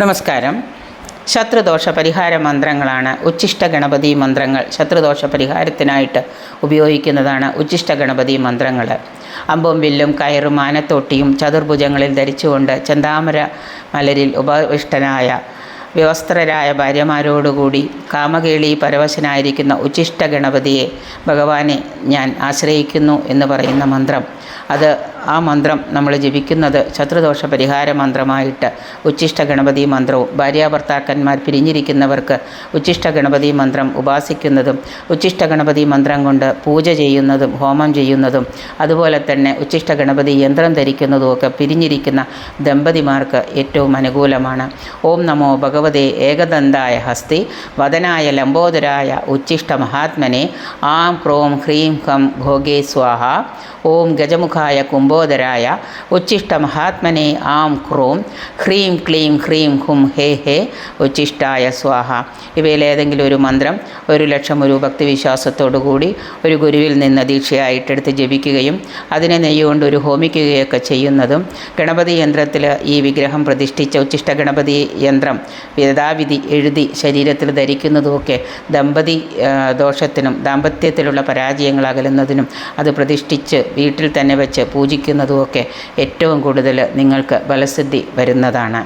നമസ്കാരം. ശത്രുദോഷ പരിഹാര മന്ത്രങ്ങളാണ് ഉച്ഛിഷ്ട ഗണപതി മന്ത്രങ്ങൾ. ശത്രുദോഷ പരിഹാരത്തിനായിട്ട് ഉപയോഗിക്കുന്നതാണ് ഉച്ഛിഷ്ട ഗണപതി മന്ത്രങ്ങൾ. അമ്പും വില്ലും കയറും ആനത്തോട്ടിയും ചതുർഭുജങ്ങളിൽ ധരിച്ചുകൊണ്ട് ചന്താമര മലരിൽ ഉപവിഷ്ടനായ വ്യവസ്ത്രരായ ഭാര്യമാരോടുകൂടി കാമകേളി പരവശനായിരിക്കുന്ന ഉച്ചിഷ്ട ഗണപതിയെ ഭഗവാനെ ഞാൻ ആശ്രയിക്കുന്നു എന്ന് പറയുന്ന മന്ത്രം. അത് ആ മന്ത്രം നമ്മൾ ജപിക്കുന്നത് ശത്രുദോഷ പരിഹാര മന്ത്രമായിട്ട് ഉച്ചിഷ്ട ഗണപതി മന്ത്രവും ഭാര്യാഭർത്താക്കന്മാർ പിരിഞ്ഞിരിക്കുന്നവർക്ക് ഉച്ചിഷ്ട ഗണപതി മന്ത്രം ഉപാസിക്കുന്നതും ഉച്ചിഷ്ട ഗണപതി മന്ത്രം കൊണ്ട് പൂജ ചെയ്യുന്നതും ഹോമം ചെയ്യുന്നതും അതുപോലെ തന്നെ ഉച്ചിഷ്ട ഗണപതി യന്ത്രം ധരിക്കുന്നതും ഒക്കെ പിരിഞ്ഞിരിക്കുന്ന ദമ്പതിമാർക്ക് ഏറ്റവും അനുകൂലമാണ്. ഓം നമോ ഭഗവതേ ഏകദന്തായ ഹസ്തി വദനായ ലംബോദരായ ഉച്ഛിഷ്ട മഹാത്മനെ ആം ക്രോം ഹ്രീം ഹം ഘോഗേ സ്വാഹ ഓം ഗജമുഖായ കുംഭോദരായ ഉച്ഛിഷ്ട മഹാത്മനെ ആം ക്രോം ഹ്രീം ക്ലീം ഹ്രീം ഹും ഹേ ഹേ ഉച്ഛിഷ്ടായ സ്വാഹ. ഇവയിലേതെങ്കിലും ഒരു മന്ത്രം ഒരു ലക്ഷം ഒരു ഭക്തിവിശ്വാസത്തോടുകൂടി ഒരു ഗുരുവിൽ നിന്ന് ദീക്ഷയായിട്ടെടുത്ത് ജപിക്കുകയും അതിനെ നെയ്യുകൊണ്ട് ഒരു ഹോമിക്കുകയൊക്കെ ചെയ്യുന്നതും ഗണപതി യന്ത്രത്തിൽ ഈ വിഗ്രഹം പ്രതിഷ്ഠിച്ച ഉച്ഛിഷ്ട ഗണപതി യന്ത്രം യഥാവിധി എഴുതി ശരീരത്തിൽ ധരിക്കുന്നതുമൊക്കെ ദമ്പതി ദോഷത്തിനും ദാമ്പത്യത്തിലുള്ള പരാജയങ്ങൾ അകലുന്നതിനും അത് പ്രതിഷ്ഠിച്ച് വീട്ടിൽ തന്നെ വെച്ച് പൂജിക്കുന്നതുമൊക്കെ ഏറ്റവും കൂടുതൽ നിങ്ങൾക്ക് ബലസിദ്ധി വരുന്നതാണ്.